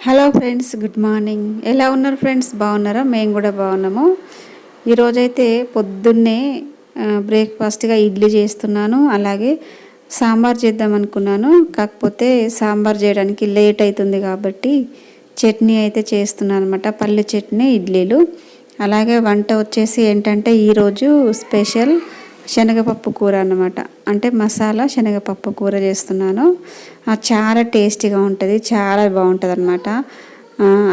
Hello friends good morning ఎలా ఉన్నారు friends బాగున్నారా? మేము కూడా బాగున్నాము. ఈరోజైతే పొద్దున్నే బ్రేక్ఫాస్ట్గా ఇడ్లీ చేస్తున్నాను. అలాగే సాంబార్ చేద్దాం అనుకున్నాను. కాకపోతే సాంబార్ చేయడానికి లేట్ అవుతుంది కాబట్టి చట్నీ అయితే చేస్తున్నాను అనమాట పల్లి చట్నీ ఇడ్లీలు. అలాగే వంట వచ్చేసి ఏంటంటే ఈరోజు స్పెషల్ శనగపప్పు కూర అన్నమాట. అంటే మసాలా శనగపప్పు కూర చేస్తున్నాను. చాలా టేస్టీగా ఉంటుంది చాలా బాగుంటుంది అనమాట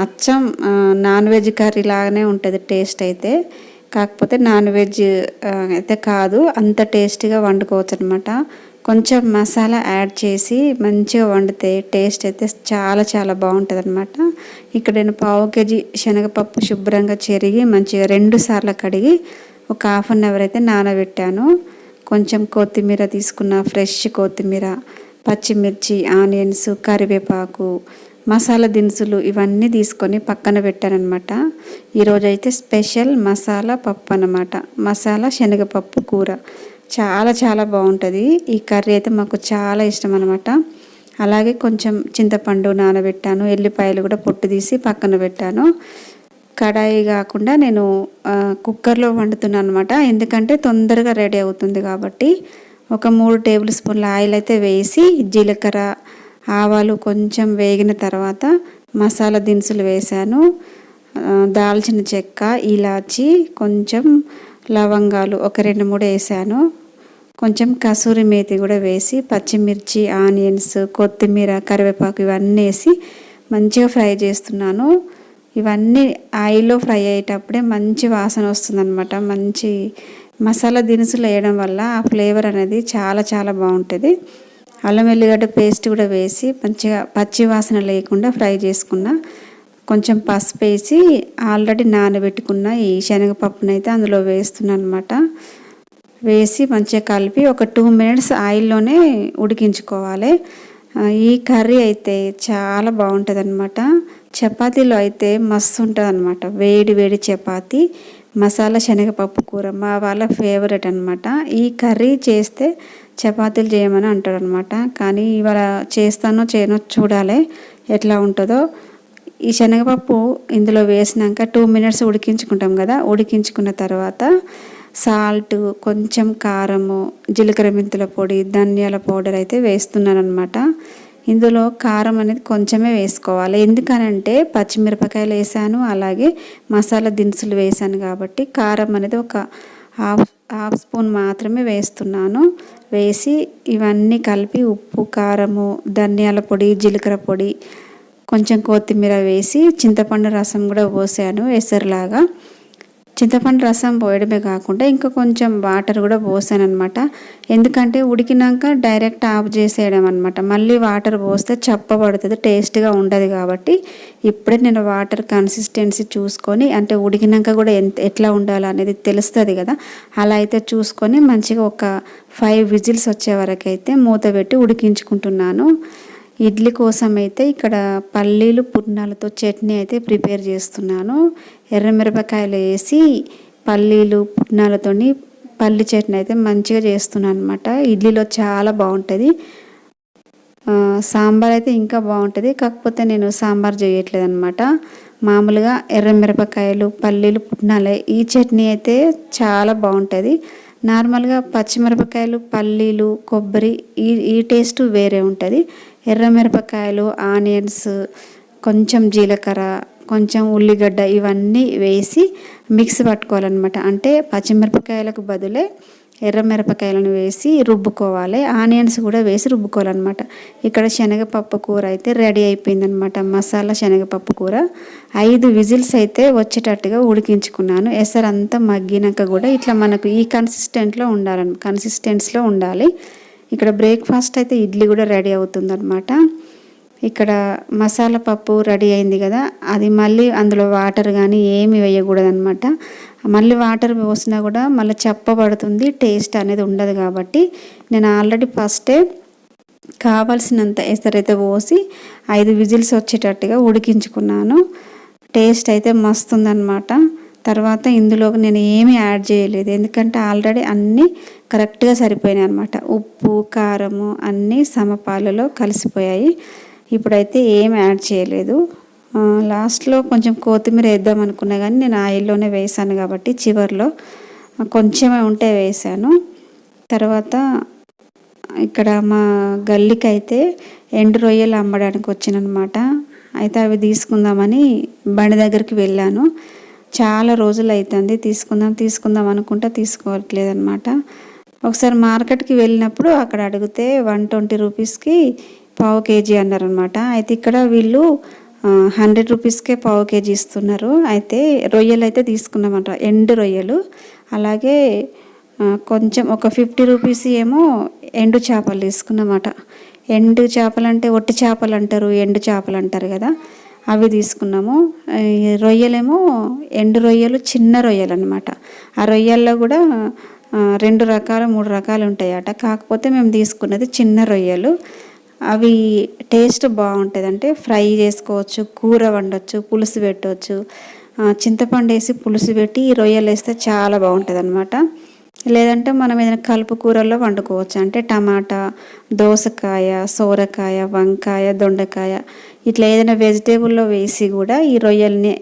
అచ్చం నాన్ వెజ్ కర్రీ లాగానే ఉంటుంది టేస్ట్ అయితే. కాకపోతే నాన్ వెజ్ అయితే కాదు అంత టేస్టీగా వండుకోవచ్చు అనమాట కొంచెం మసాలా యాడ్ చేసి మంచిగా వండితే టేస్ట్ అయితే చాలా చాలా బాగుంటుంది అనమాట ఇక్కడ నేను పావు కేజీ శనగపప్పు శుభ్రంగా చెరిగి మంచిగా రెండు సార్లు కడిగి ఒక హాఫ్ అన్ అవర్ అయితే నానబెట్టాను. కొంచెం కొత్తిమీర తీసుకున్న ఫ్రెష్ కొత్తిమీర పచ్చిమిర్చి ఆనియన్స్ కరివేపాకు మసాలా దినుసులు ఇవన్నీ తీసుకొని పక్కన పెట్టానమాట ఈరోజు అయితే స్పెషల్ మసాలా పప్పు అనమాట మసాలా శనగపప్పు కూర. చాలా చాలా బాగుంటుంది. ఈ కర్రీ అయితే మాకు చాలా ఇష్టం అనమాట అలాగే కొంచెం చింతపండు నానబెట్టాను. ఎల్లిపాయలు కూడా పొట్టు తీసి పక్కన పెట్టాను. కడాయి కాకుండా నేను కుక్కర్లో వండుతున్నాను అనమాట ఎందుకంటే తొందరగా రెడీ అవుతుంది కాబట్టి ఒక మూడు టేబుల్ స్పూన్ల ఆయిల్ అయితే వేసి జీలకర్ర ఆవాలు కొంచెం వేగిన తర్వాత మసాలా దినుసులు వేశాను దాల్చిన చెక్క ఇలాచి కొంచెం లవంగాలు ఒక రెండు మూడు వేసాను. కొంచెం కసూరి మేతి కూడా వేసి పచ్చిమిర్చి ఆనియన్స్ కొత్తిమీర కరివేపాకు ఇవన్నీ వేసి మంచిగా ఫ్రై చేస్తున్నాను. ఇవన్నీ ఆయిల్లో ఫ్రై అయ్యేటప్పుడే మంచి వాసన వస్తుందన్నమాట. మంచి మసాలా దినుసులు వేయడం వల్ల ఆ ఫ్లేవర్ అనేది చాలా చాలా బాగుంటుంది. అల్లం వెల్లిగడ్డ పేస్ట్ కూడా వేసి మంచిగా పచ్చి వాసన లేకుండా ఫ్రై చేసుకున్న కొంచెం పసుపు వేసి ఆల్రెడీ నానబెట్టుకున్న ఈ శనగపప్పునైతే అందులో వేస్తున్నాను అనమాట వేసి మంచిగా కలిపి ఒక టూ మినిట్స్ ఆయిల్లోనే ఉడికించుకోవాలి. ఈ కర్రీ అయితే చాలా బాగుంటుంది అనమాట చపాతీలో అయితే మస్తు ఉంటుంది అనమాట వేడి వేడి చపాతీ. మసాలా శనగపప్పు కూర మా వాళ్ళ ఫేవరెట్ అనమాట ఈ కర్రీ చేస్తే చపాతీలు చేయమని అంటారు అనమాట కానీ ఇవాళ చేస్తానో చేయనో చూడాలి ఎట్లా ఉంటుందో. ఈ శనగపప్పు ఇందులో వేసినాక టూ మినిట్స్ ఉడికించుకుంటాం కదా ఉడికించుకున్న తర్వాత సాల్ట్ కొంచెం కారము జీలకర్ర మెంతుల పొడి ధనియాల పౌడర్ అయితే వేస్తున్నాను అనమాట ఇందులో కారం అనేది కొంచెమే వేసుకోవాలి. ఎందుకనంటే పచ్చిమిరపకాయలు వేసాను అలాగే మసాలా దినుసులు వేసాను కాబట్టి కారం అనేది ఒక హాఫ్ హాఫ్ స్పూన్ మాత్రమే వేస్తున్నాను. వేసి ఇవన్నీ కలిపి ఉప్పు కారము ధనియాల పొడి జీలకర్ర పొడి కొంచెం కొత్తిమీర వేసి చింతపండు రసం కూడా పోసాను ఎసరులాగా. చింతపండు రసం పోయడమే కాకుండా ఇంకా కొంచెం వాటర్ కూడా పోసాను అనమాట ఎందుకంటే ఉడికినాక డైరెక్ట్ ఆఫ్ చేసేయడం అనమాట మళ్ళీ వాటర్ పోస్తే చప్పబడుతుంది టేస్ట్గా ఉండదు కాబట్టి ఇప్పుడే నేను వాటర్ కన్సిస్టెన్సీ చూసుకొని అంటే ఉడికినాక కూడా ఎంత ఎట్లా ఉండాలి అనేది తెలుస్తుంది కదా. అలా అయితే చూసుకొని మంచిగా ఒక ఫైవ్ విజిల్స్ వచ్చే వరకు అయితే మూత పెట్టి ఉడికించుకుంటున్నాను. ఇడ్లీ కోసం అయితే ఇక్కడ పల్లీలు పుట్నాలతో చట్నీ అయితే ప్రిపేర్ చేస్తున్నాను. ఎర్రమిరపకాయలు వేసి పల్లీలు పుట్నాలతోని పల్లి చట్నీ అయితే మంచిగా చేస్తున్నాను అనమాట ఇడ్లీలో చాలా బాగుంటుంది. సాంబార్ అయితే ఇంకా బాగుంటుంది. కాకపోతే నేను సాంబార్ చేయట్లేదు అనమాట మామూలుగా ఎర్రమిరపకాయలు పల్లీలు పుట్నాలే ఈ చట్నీ అయితే చాలా బాగుంటుంది. నార్మల్గా పచ్చిమిరపకాయలు పల్లీలు కొబ్బరి ఈ ఈ టేస్ట్ వేరే ఉంటుంది. ఎర్రమిరపకాయలు ఆనియన్స్ కొంచెం జీలకర్ర కొంచెం ఉల్లిగడ్డ ఇవన్నీ వేసి మిక్స్ పట్టుకోవాలన్నమాట. అంటే పచ్చిమిరపకాయలకు బదులే ఎర్రమిరపకాయలను వేసి రుబ్బుకోవాలి. ఆనియన్స్ కూడా వేసి రుబ్బుకోవాలన్నమాట. ఇక్కడ శనగపప్పు కూర అయితే రెడీ అయిపోయిందనమాట మసాలా శనగపప్పు కూర. ఐదు విజిల్స్ అయితే వచ్చేటట్టుగా ఉడికించుకున్నాను. ఎసరంతా మగ్గినాక కూడా ఇట్లా మనకు ఈ కన్సిస్టెంట్లో ఉండాలని కన్సిస్టెన్స్లో ఉండాలి. ఇక్కడ బ్రేక్ఫాస్ట్ అయితే ఇడ్లీ కూడా రెడీ అవుతుందన్నమాట. ఇక్కడ మసాలా పప్పు రెడీ అయింది కదా అది మళ్ళీ అందులో వాటర్ కానీ ఏమి వేయకూడదు అనమాట మళ్ళీ వాటర్ పోసినా కూడా మళ్ళీ చెప్పబడుతుంది టేస్ట్ అనేది ఉండదు కాబట్టి. నేను ఆల్రెడీ ఫస్టే కావాల్సినంత ఎసరైతే పోసి ఐదు విజిల్స్ వచ్చేటట్టుగా ఉడికించుకున్నాను. టేస్ట్ అయితే మస్తుందనమాట తర్వాత ఇందులో నేను ఏమీ యాడ్ చేయలేదు ఎందుకంటే ఆల్రెడీ అన్నీ కరెక్ట్గా సరిపోయినాయి అనమాట ఉప్పు కారము అన్నీ సమపాలలో కలిసిపోయాయి. ఇప్పుడైతే ఏం యాడ్ చేయలేదు. లాస్ట్లో కొంచెం కొత్తిమీర వేద్దాం అనుకున్నా కానీ నేను ఆయిల్లోనే వేసాను కాబట్టి చివర్లో కొంచెమే ఉంటే వేసాను. తర్వాత ఇక్కడ మా గల్లీకి అయితే ఎండు రొయ్యలు అమ్మడానికి వచ్చినమాట అయితే అవి తీసుకుందామని బండి దగ్గరికి వెళ్ళాను. చాలా రోజులు అవుతుంది తీసుకుందాం తీసుకుందాం అనుకుంటా తీసుకోవట్లేదు అనమాట ఒకసారి మార్కెట్కి వెళ్ళినప్పుడు అక్కడ అడిగితే వన్ ట్వంటీ రూపీస్కి పావు కేజీ అన్నారనమాట అయితే ఇక్కడ వీళ్ళు హండ్రెడ్ రూపీస్కే పావు కేజీ ఇస్తున్నారు. అయితే రొయ్యలు అయితే తీసుకున్నామంట ఎండు రొయ్యలు. అలాగే కొంచెం ఒక ఫిఫ్టీ రూపీస్ ఏమో ఎండు చేపలు తీసుకున్నమాట. ఎండు చేపలు అంటే ఒట్టి చేపలు అంటారు ఎండు చేపలు అంటారు కదా అవి తీసుకున్నాము. రొయ్యలేమో ఎండు రొయ్యలు చిన్న రొయ్యలు అనమాట ఆ రొయ్యల్లో కూడా రెండు రకాలు మూడు రకాలు ఉంటాయట. కాకపోతే మేము తీసుకున్నది చిన్న రొయ్యలు. అవి టేస్ట్ బాగుంటుంది అంటే ఫ్రై చేసుకోవచ్చు కూర వండొచ్చు పులుసు పెట్టవచ్చు చింతపండు వేసి పులుసు పెట్టి ఈ రొయ్యలు వేస్తే చాలా బాగుంటుంది అనమాట లేదంటే మనం ఏదైనా కలుపు కూరల్లో వండుకోవచ్చు. అంటే టమాటా దోసకాయ సోరకాయ వంకాయ దొండకాయ ఇట్లా ఏదైనా వెజిటేబుల్లో వేసి కూడా ఈ రొయ్యల్ని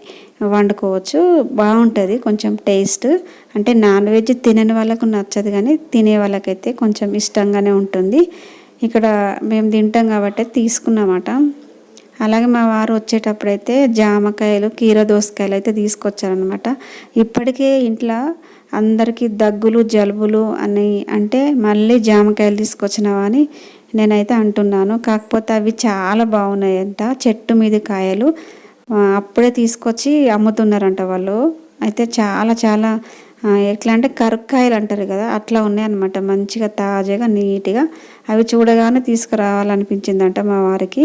వండుకోవచ్చు. బాగుంటుంది కొంచెం టేస్ట్. అంటే నాన్ వెజ్ తినని వాళ్ళకు నచ్చదు కానీ తినే వాళ్ళకైతే కొంచెం ఇష్టంగానే ఉంటుంది. ఇక్కడ మేము తింటాం కాబట్టి తీసుకున్నామాట. అలాగే మా వారు వచ్చేటప్పుడైతే జామకాయలు కీర దోసకాయలు అయితే తీసుకొచ్చారనమాట ఇప్పటికే ఇంట్లో అందరికీ దగ్గులు జలుబులు అని అంటే మళ్ళీ జామకాయలు తీసుకొచ్చినావా అని నేనైతే అంటున్నాను. కాకపోతే అవి చాలా బాగున్నాయంట. చెట్టు మీద కాయలు అప్పుడే తీసుకొచ్చి అమ్ముతున్నారంట వాళ్ళు. అయితే చాలా చాలా ఎట్లా అంటే కరక్కాయలు అంటారు కదా అట్లా ఉన్నాయన్నమాట. మంచిగా తాజాగా నీట్గా. అవి చూడగానే తీసుకురావాలనిపించిందంట మా వారికి.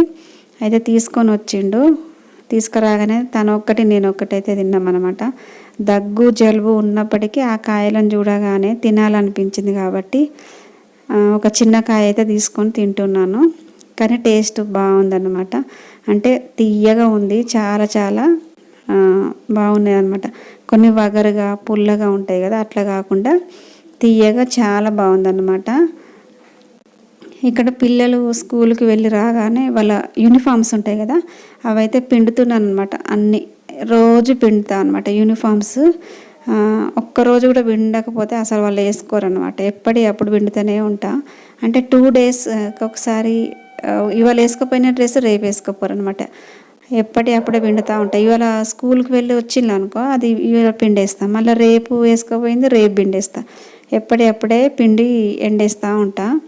అయితే తీసుకొని వచ్చిండు. తీసుకురాగానే తను ఒక్కటి నేను ఒక్కటైతే తిన్నామన్నమాట. దగ్గు జలుబు ఉన్నప్పటికీ ఆ కాయలను చూడగానే తినాలనిపించింది కాబట్టి ఒక చిన్న కాయ అయితే తీసుకొని తింటున్నాను. కానీ టేస్ట్ బాగుందన్నమాట. అంటే తీయగా ఉంది చాలా చాలా బాగున్నాయి అనమాట కొన్ని వగరుగా పుల్లగా ఉంటాయి కదా అట్లా కాకుండా తీయగా చాలా బాగుందన్నమాట. ఇక్కడ పిల్లలు స్కూల్కి వెళ్ళి రాగానే వాళ్ళ యూనిఫామ్స్ ఉంటాయి కదా అవైతే పిండుతున్నాను అనమాట అన్నీ రోజు పిండుతా అనమాట యూనిఫామ్స్. ఒక్కరోజు కూడా పిండకపోతే అసలు వాళ్ళు వేసుకోరు అనమాట ఎప్పటి అప్పుడు పిండుతూనే ఉంటా. అంటే టూ డేస్ ఒకసారి ఇవాళ వేసుకోపోయిన డ్రెస్ రేపు వేసుకోపోరు అనమాట ఎప్పటి అప్పుడే పిండుతూ ఉంటాయి. ఇవాళ స్కూల్కి వెళ్ళి వచ్చింది అనుకో అది ఇవాళ పిండేస్తాం. మళ్ళీ రేపు వేసుకోపోయింది రేపు పిండేస్తా. ఎప్పటి అప్పుడే పిండి ఎండేస్తూ ఉంటా.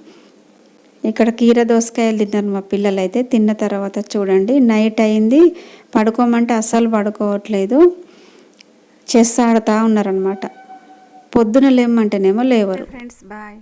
ఇక్కడ కీర దోసకాయలు తిన్నారు మా పిల్లలు అయితే తిన్న తర్వాత చూడండి నైట్ అయింది. పడుకోమంటే అస్సలు పడుకోవట్లేదు. చెస్ ఆడుతూ ఉన్నారనమాట పొద్దున లేమంటేనేమో లేవరు. Friends bye